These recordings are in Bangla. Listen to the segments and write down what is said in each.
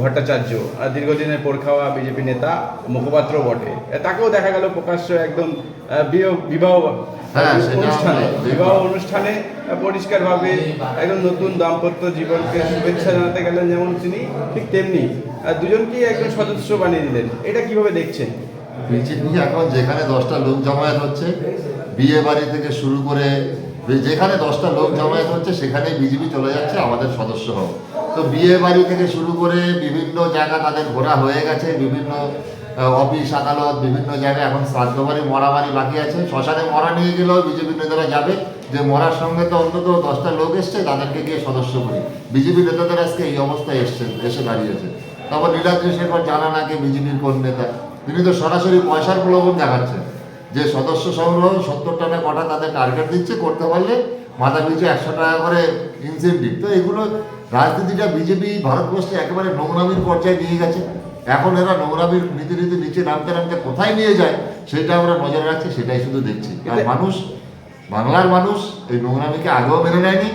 ভট্টাচার্য আর দীর্ঘদিনের পরখাওয়া বিজেপি নেতা মুখপাত্র বটে। তাকেও দেখা গেল প্রকাশ্য একদম বিবাহ হ্যাঁ, অনুষ্ঠানে। বিবাহ অনুষ্ঠানে পরিষ্কারভাবে একদম নতুন দাম্পত্য জীবনকে শুভেচ্ছা জানাতে গেলেন যেমন তিনি ঠিক তেমনি আহ, দুজনকেই একজন সদস্য বানিয়ে দিলেন। এটা কীভাবে দেখছেন? বিজেপি এখন যেখানে দশটা লোক জমায়েত হচ্ছে বিয়ে বাড়ি থেকে শুরু করে যেখানে দশটা লোক জমায়েত হচ্ছে সেখানে বিজেপি চলে যাচ্ছে আমাদের সদস্য হোক তো বিয়ে বাড়ি থেকে শুরু করে বিভিন্ন জায়গা তাদের ঘোরা হয়ে গেছে, বিভিন্ন অফিস, আদালত, বিভিন্ন জায়গায় এখন শ্রাদ্ধ বাড়ি মরা বাড়ি বাকি আছে। শ্মশানে মরা নিয়ে গেলেও বিজেপি নেতারা যাবে। যে মরার সঙ্গে তো অন্তত দশটা লোক এসছে, তাদেরকে গিয়ে সদস্য করি। বিজেপি নেতাদের আজকে এই অবস্থায় এসছে, এসে দাঁড়িয়েছে। তারপর নীলাদ্রি শেখর জানা নাকি বিজেপির কোন নেতা? তিনি তো সরাসরি পয়সার প্রলোভন দেখাচ্ছেন যে সদস্য সংগ্রহ সত্তর টাকা কটা তাদের টার্গেট দিচ্ছে, করতে পারলে মাথা পিছু একশো টাকা করে ইনসেন্টিভ তো এগুলো রাজনীতিটা বিজেপি ভারতবর্ষে একেবারে নোংরামির পর্যায়ে নিয়ে গেছে। এখন এরা নোংরামির নীতি নীতি নিচে নামতে নামতে কোথায় নিয়ে যায় সেটা আমরা নজরে রাখছি সেটাই শুধু দেখছি। আর মানুষ বাংলার মানুষ এই নোংরামিকে আগেও মেনে নেয়নি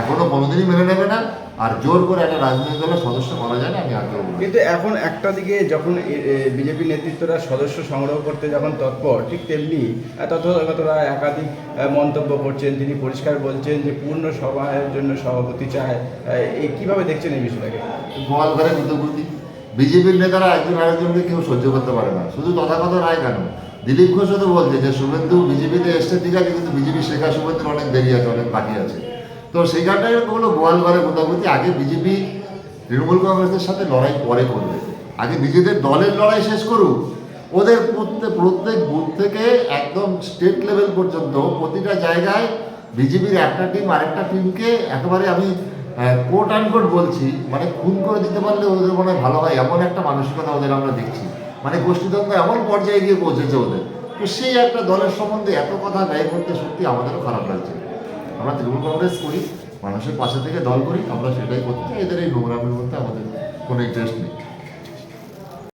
এখনও কোনোদিনই মেনে নেবে না। আর জোর করে একটা রাজনৈতিক দলের সদস্য করা যায় না আমি আগেও কিন্তু এখন একটা দিকে যখন বিজেপি নেতৃত্বরা সদস্য সংগ্রহ করতে যখন তৎপর ঠিক তেমনি তথাগতরা একাধিক মন্তব্য করছেন তিনি পরিষ্কার বলছেন যে পূর্ণ সভার জন্য সভাপতি চায় এই কীভাবে দেখছেন এই বিষয়টাকে? গোয়াল ঘরে গুতগুতি বিজেপির নেতারা একজন আরেকজনকে কেউ সহ্য করতে পারে না। শুধু তথাগত রায় কেন? দিলীপ ঘোষও তো বলছে যে শুভেন্দু বিজেপিতে এসছে ঠিক আছে কিন্তু বিজেপি শেখা শুভেন্দুর অনেক দেরি আছে অনেক বাকি আছে। তো সেইখানটাই হলো গোয়াল ঘরে গুতাগুতি আগে বিজেপি, তৃণমূল কংগ্রেসের সাথে লড়াই পরে করবে। আগে নিজেদের দলের লড়াই শেষ করুক। ওদের প্রত্যেক প্রত্যেক বুথ থেকে একদম স্টেট লেভেল পর্যন্ত প্রতিটা জায়গায় বিজেপির একটা টিম আরেকটা টিমকে একেবারে আমি কোট আনকোট বলছি মানে খুন করে দিতে পারলে ওদের মনে হয় ভালো হয়, এমন একটা মানসিকতা ওদের আমরা দেখছি। মানে গোষ্ঠীদ্বন্দ্ব এমন পর্যায়ে গিয়ে পৌঁছেছে ওদের। তো সেই একটা দলের সম্বন্ধে এত কথা ব্যয় করতে সত্যি আমাদেরও খারাপ লাগছে। আমরা তৃণমূল কংগ্রেস করি, মানুষের পাশে থেকে দল করি, আমরা সেটাই করতে এদের এই প্রোগ্রামের মধ্যে আমাদের কোনো ইন্টারেস্ট নেই।